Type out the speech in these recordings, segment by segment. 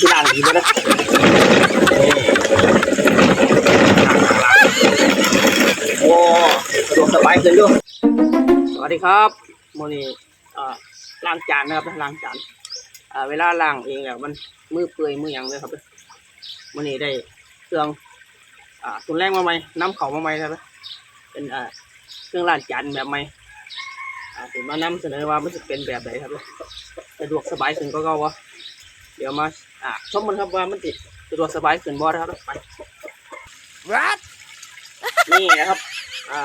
ที่ล่างดีบ่นะโอ้สะดวกสบายขึ้นด้วยสวัสดีครับโมนี่อ่าล้างจานนะครับล้างจานเวลาล้างเองแล้วมันมือเปื่อยมือหยังเลยครับโมนี่ได้เครื่องตุนแรงมาใหม่น้ำเขามาใหม่ครับเป็นเครื่องล้างจานแบบใหม่ถึงมานำเสนอว่ามันจะเป็นแบบไหนครับสะดวกสบายขึ้นก็ก็วะ เดี๋ยวมาอ่าชมมันครับว่ามันติดสะดวกสบายขึ้นบ่นะครับไป What นี่นะครับ อ่า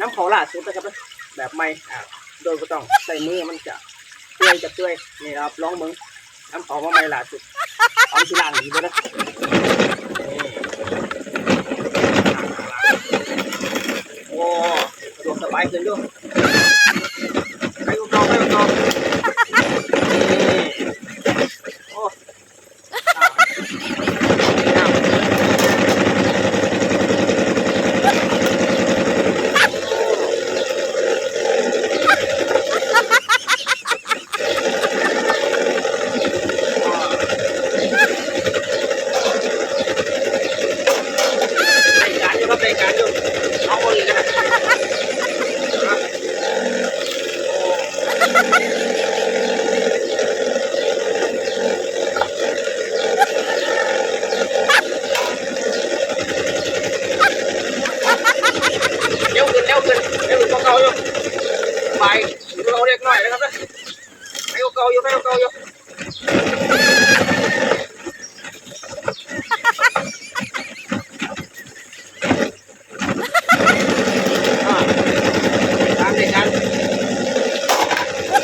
น้ำเขาล่าสุดนะครับแบบใหม่อ่าโดยไม่ต้องใส่มือมันจะเปื่อยจะเปื่อยนี่นะครับลองมึงน้ำเขามาใหม่ล่าสุดเอาที่ล่างดีบ่นะนี่โอ้สะดวกสบายขึ้นด้วยไปกูกองไปกูกองนี่โอ้อ่า รายการอยู่ครับรายการอยู่เอาอีกนะเร็วขึ้นเร็วขึ้นเร็วขึ้นกว่าเก่าอยู่ ไปเราเรียกหน่อยนะครับนะไปกว่าเก่าอยู่ไปกว่าเก่าอยู่อ่าตามรายการ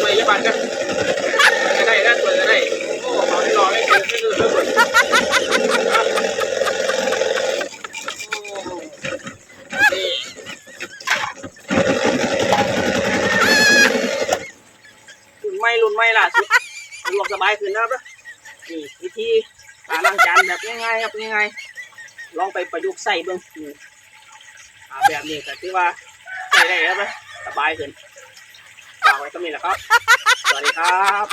สวยยี่ปันกันจะได้นะสวยจะได้โอ้เขาที่รอไม่คือไม่คือไม่คืออะโอ้นี่ ไหม่รุ่นใหม่ล่ะสุดสะดวกสบายขึ้นนะครับนี่วิธีการล้างจานแบบง่ายๆครับง่ายๆลองไปประยุกต์ใส่เบิ่งนี่อ่าแบบนี้ก็ถือว่าใส่ได้แล้วไหมสบายขึ้นฝากไว้ก็มีแหละครับ สวัสดีครับ